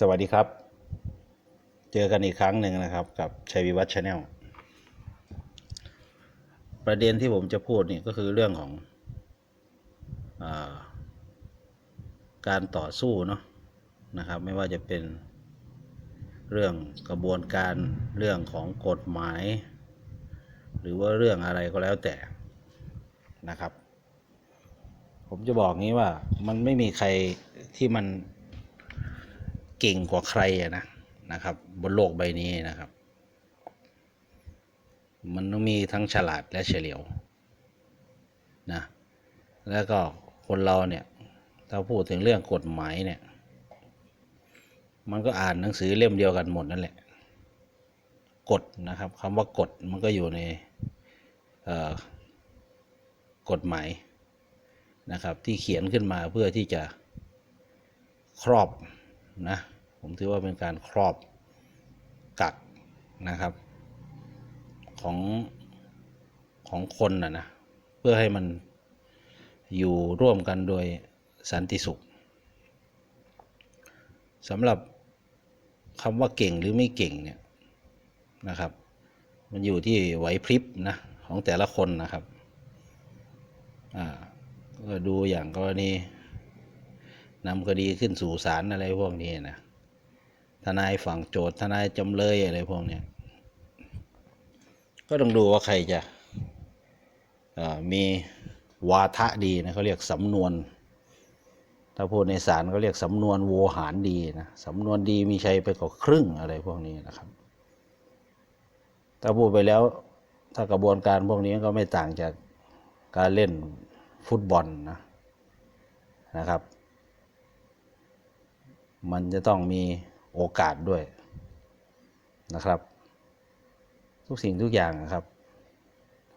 สวัสดีครับ เจอกันอีกครั้งหนึ่งนะครับ กับชัยวิวัฒน์ชาแนลประเด็นที่ผมจะพูดนี่ก็คือเรื่องของอาการต่อสู้เนาะนะครับ ไม่ว่าจะเป็นเรื่องกระบวนการเรื่องของกฎหมาย หรือว่าเรื่องอะไรก็แล้วแต่นะครับ ผมจะบอกงี้ว่ามันไม่มีใครที่มัน เก่งกว่าใครอะนะนะครับ บนโลกใบนี้นะครับ มันต้องมีทั้งฉลาดและเฉลียวนะแล้วก็คนเราเนี่ยถ้าพูดถึงเรื่องกฎหมายเนี่ย มันก็อ่านหนังสือเล่มเดียวกันหมดนั่นแหละกฎนะครับคำว่ากฎมันก็อยู่ในกฎหมายนะครับ ที่เขียนขึ้นมาเพื่อที่จะครอบ นะผมถือว่าเป็นการครอบกักนะครับ ของของคนนะนะเพื่อให้มันอยู่ร่วมกันโดยสันติสุขสำหรับคำว่าเก่งหรือไม่เก่งเนี่ยนะครับ มันอยู่ที่ไหวพริบนะของแต่ละคนนะครับอ่าก็ดูอย่างกรณี นำคดีขึ้นสู่ศาลอะไรพวกนี้นะทนายฝั่งโจทย์ทนายจำเลยอะไรพวกนี้ก็ต้องดูว่าใครจะมีวาทะดีนะเขาเรียกสำนวน ถ้าพูดในศาลเขาเรียกสำนวนโวหารดีนะสำนวนดีมีชัยไปกว่าครึ่งอะไรพวกนี้นะครับ ถ้าพูดไปแล้วถ้ากระบวนการพวกนี้ก็ไม่ต่างจากการเล่นฟุตบอลนะนะครับ มันจะต้องมีโอกาสด้วยนะครับ ทุกสิ่งทุกอย่างนะครับ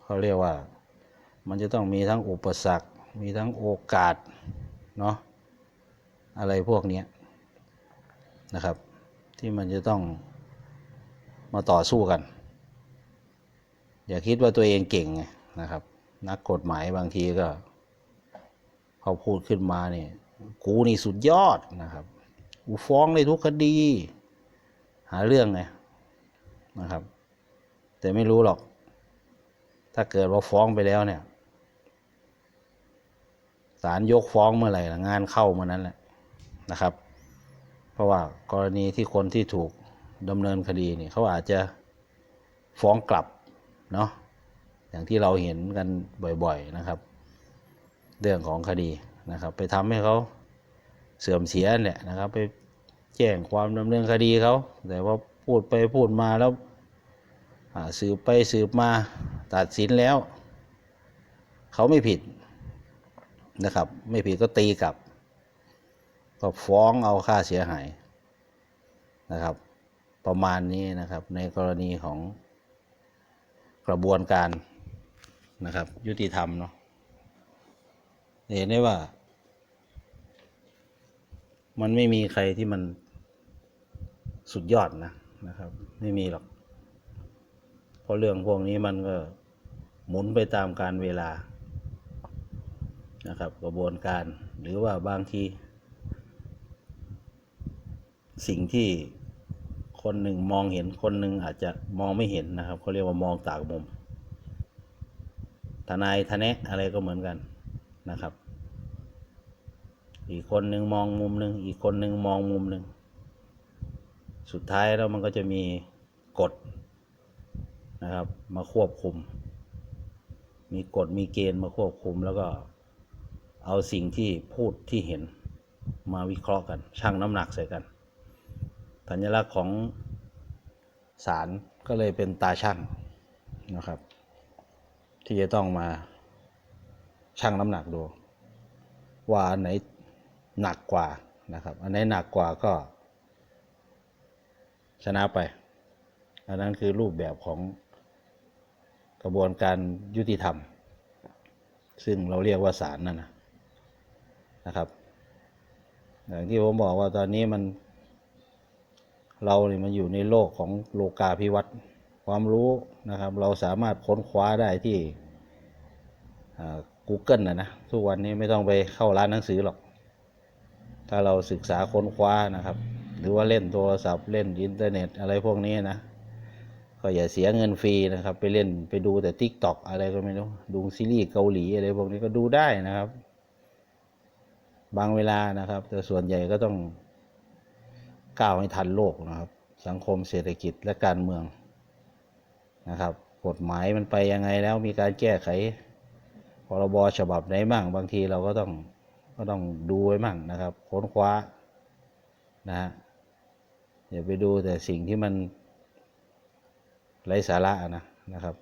เขาเรียกว่ามันจะต้องมีทั้งอุปสรรค มีทั้งโอกาสเนาะอะไรพวกนี้นะครับ ที่มันจะต้องมาต่อสู้กัน อย่าคิดว่าตัวเองเก่งไงนะครับ นักกฎหมายบางทีก็เขาพูดขึ้นมาเนี่ยกูนี่สุดยอดนะครับ กูฟ้องได้ทุกคดี หาเรื่องไงนะครับ แต่ไม่รู้หรอก ถ้าเกิดว่าฟ้องไปแล้วเนี่ยศาลยกฟ้องเมื่อไหร่งานเข้าเมื่อนั้นแหละนะครับ เพราะว่ากรณีที่คนที่ถูกดำเนินคดีเนี่ยเขาอาจจะฟ้องกลับเนาะอย่างที่เราเห็นกันบ่อยๆนะครับ เรื่องของคดีนะครับ ไปทำให้เขา เสื่อมเสียเนี่ยนะครับ ไปแจ้งความดำเนินคดีเขา แต่ว่าพูดไปพูดมาแล้วสืบไปสืบมาตัดสินแล้ว เขาไม่ผิดนะครับ ไม่ผิดก็ตีกลับ ก็ฟ้องเอาค่าเสียหายนะครับ ประมาณนี้นะครับในกรณีของกระบวนการนะครับ ยุติธรรมเนาะเห็นได้ว่า มันไม่มีใครที่มันสุดยอดนะนะครับ ไม่มีหรอก เพราะเรื่องพวกนี้มันก็หมุนไปตามการเวลานะครับ กระบวนการหรือว่าบางที สิ่งที่คนหนึ่งมองเห็นคนหนึ่งอาจจะมองไม่เห็นนะครับเขาเรียกว่ามองต่างมุมทนายทะแนะอะไรก็เหมือนกันนะครับ อีกคนหนึ่งมองมุมหนึ่งอีกคนหนึ่งมองมุมหนึ่งสุดท้ายแล้วมันก็จะมีกฎนะครับ มาควบคุม มีกฎมีเกณฑ์มาควบคุมแล้วก็เอาสิ่งที่พูดที่เห็นมาวิเคราะห์กันชั่งน้ำหนักใส่กันสัญลักษณ์ของศาลก็เลยเป็นตาชั่งนะครับ ที่จะต้องมาชั่งน้ำหนักดู ว่าอันไหน หนักกว่านะครับ อันไหนหนักกว่าก็ ชนะไป อันนั้นคือรูปแบบของกระบวนการยุติธรรม ซึ่งเราเรียกว่าศาลนั่นนะนะครับอย่างที่ผมบอกว่าตอนนี้มัน เราเนี่ยมันอยู่ในโลกของโลกาภิวัตน์ความรู้นะครับ เราสามารถค้นคว้าได้ที่ Google นะนะ ทุกวันนี้ไม่ต้องไปเข้าร้านหนังสือหรอก ถ้าเราศึกษาค้นคว้านะครับ หรือว่าเล่นโทรศัพท์เล่นอินเทอร์เน็ตอะไรพวกนี้นะก็อย่าเสียเงินฟรีนะครับ ไปเล่นไปดูแต่ t ิ k t o k อะไรก็ไม่รู้ดูซีรีส์เกาหลีอะไรพวกนี้ก็ดูได้นะครับ บางเวลานะครับ แต่ส่วนใหญ่ก็ต้องก้าวให้ทันโลกนะครับ สังคมเศรษฐกิจและการเมืองนะครับ กฎหมายมันไปยังไงแล้วมีการแก้ไขพรบฉบับไหนบ้างบางทีเราก็ต้อง ก็ต้องดูไว้บ้างนะครับ ค้นคว้านะฮะอย่าไปดูแต่สิ่งที่มันไร้สาระนะนะครับ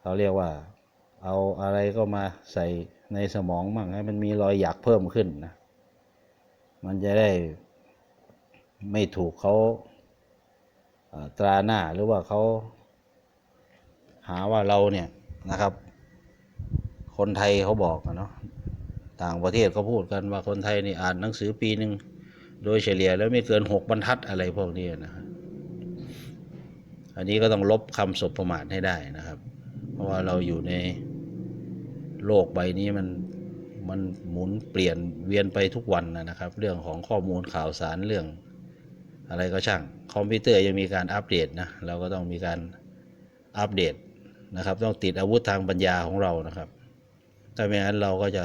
เขาเรียกว่าเอาอะไรก็มาใส่ในสมองมั่งให้มันมีรอยหยักเพิ่มขึ้นนะมันจะได้ไม่ถูกเขาตราหน้าหรือว่าเขาหาว่าเราเนี่ยนะครับ คนไทยเขาบอกอะเนาะ ต่างประเทศเขาพูดกันว่าคนไทยนี่อ่านหนังสือปีหนึ่งโดยเฉลี่ยแล้วไม่เกินหกบรรทัดอะไรพวกนี้นะฮะอันนี้ก็ต้องลบคำสบประมาทให้ได้นะครับ เพราะว่าเราอยู่ในโลกใบนี้มันมันหมุนเปลี่ยนเวียนไปทุกวันนะนะครับ เรื่องของข้อมูลข่าวสารเรื่อง อะไรก็ช่าง คอมพิวเตอร์ยังมีการอัปเดตนะเราก็ต้องมีการอัปเดตนะครับ ต้องติดอาวุธทางปัญญาของเรานะครับถ้าไม่งั้นเราก็จะ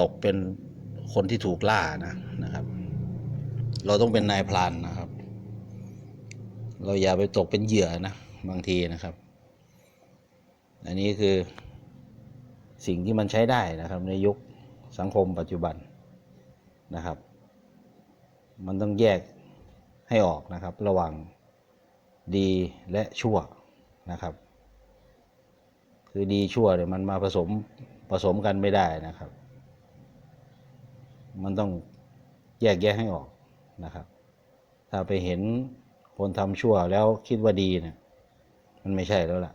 ตกเป็นคนที่ถูกล่านะนะครับ เราต้องเป็นนายพรานนะครับ เราอย่าไปตกเป็นเหยื่อนะบางทีนะครับ อันนี้คือสิ่งที่มันใช้ได้นะครับ ในยุคสังคมปัจจุบันนะครับ มันต้องแยกให้ออกนะครับ ระหว่างดีและชั่วนะครับ คือดีชั่วเนี่ยมันมาผสมผสมกันไม่ได้นะครับ มันต้องแยกแยะให้ออกนะครับ ถ้าไปเห็นคนทำชั่วแล้วคิดว่าดีเนี่ยมันไม่ใช่แล้วล่ะ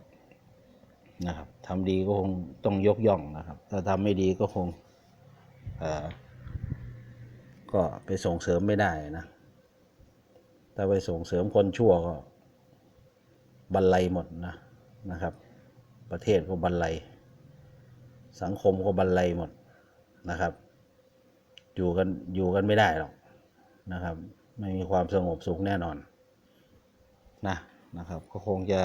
นะครับทำดีก็คงต้องยกย่องนะครับ ถ้าทำไม่ดีก็คงเออก็ไปส่งเสริมไม่ได้นะถ้าไปส่งเสริมคนชั่วก็บันไลหมดนะนะครับ ประเทศก็บันไลสังคมก็บันไลหมดนะครับ อยู่กันอยู่กันไม่ได้หรอกนะครับ ไม่มีความสงบสุขแน่นอนนะนะครับ ก็คงจะ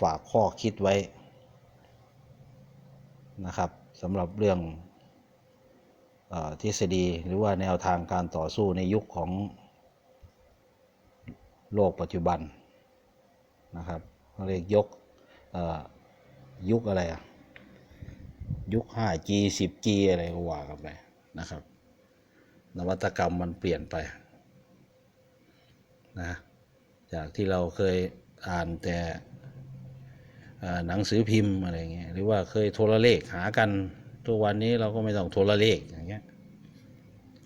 ฝากข้อคิดไว้นะครับสำหรับเรื่องอทฤษฎีหรือว่าแนวทางการต่อสู้ในยุคของโลกปัจจุบันนะครับเรียกยกเอ่อยุคอะไรอะยุค 5G 10G อะไรก็ว่ากันไป นะครับ นวัตกรรมมันเปลี่ยนไปนะจากที่เราเคยอ่านแต่หนังสือพิมพ์อะไรเงี้ยหรือว่าเคยโทรเลขหากันทุกวันนี้เราก็ไม่ต้องโทรเลขอย่างเงี้ย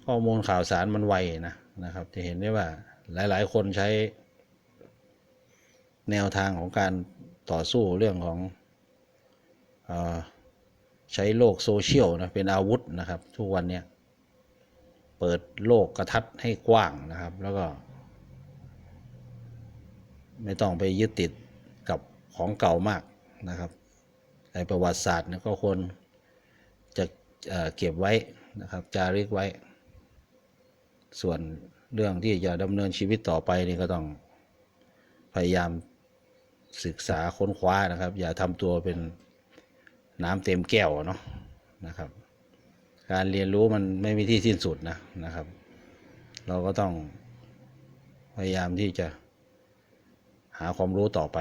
ข้อมูลข่าวสารมันไวนะนะครับ จะเห็นได้ว่าหลาย ๆ คนใช้แนวทางของการต่อสู้เรื่องของอ ใช้โลกโซเชียลนะเป็นอาวุธนะครับ ทุกวันเนี้ยเปิดโลกกระทัดให้กว้างนะครับ แล้วก็ ไม่ต้องไปยึดติดกับของเก่ามากนะครับในประวัติศาสตร์เนี่ยก็ควรจะเเก็บไว้นะครับจารึกไว้ ส่วนเรื่องที่จะดำเนินชีวิตต่อไปนี่ก็ต้องพยายามศึกษาค้นคว้านะครับ อย่าทำตัวเป็น น้ำเต็มแก้วเนาะนะครับ การเรียนรู้มันไม่มีที่สิ้นสุดนะนะครับ เราก็ต้องพยายามที่จะหาความรู้ต่อไป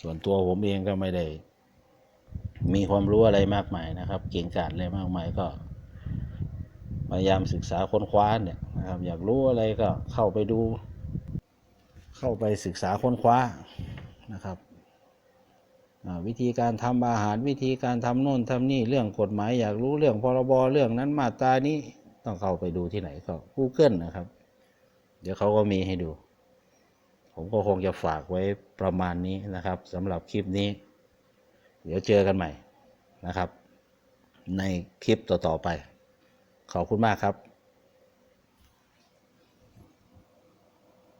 ส่วนตัวผมเองก็ไม่ได้ มีความรู้อะไรมากมายนะครับ เก่งกาจอะไรมากมายก็ พยายามศึกษาค้นคว้าเนี่ยนะครับ อยากรู้อะไรก็เข้าไปดู เข้าไปศึกษาค้นคว้านะครับ วิธีการทำอาหารวิธีการทำโน่นทำนี่เรื่องกฎหมายอยากรู้เรื่องพรบเรื่องนั้นมาตรานี้ต้องเข้าไปดูที่ไหนก็ Google นะครับ เดี๋ยวเขาก็มีให้ดู ผมก็คงจะฝากไว้ประมาณนี้นะครับสำหรับคลิปนี้ เดี๋ยวเจอกันใหม่นะครับ ในคลิปต่อๆไป ขอบคุณมากครับ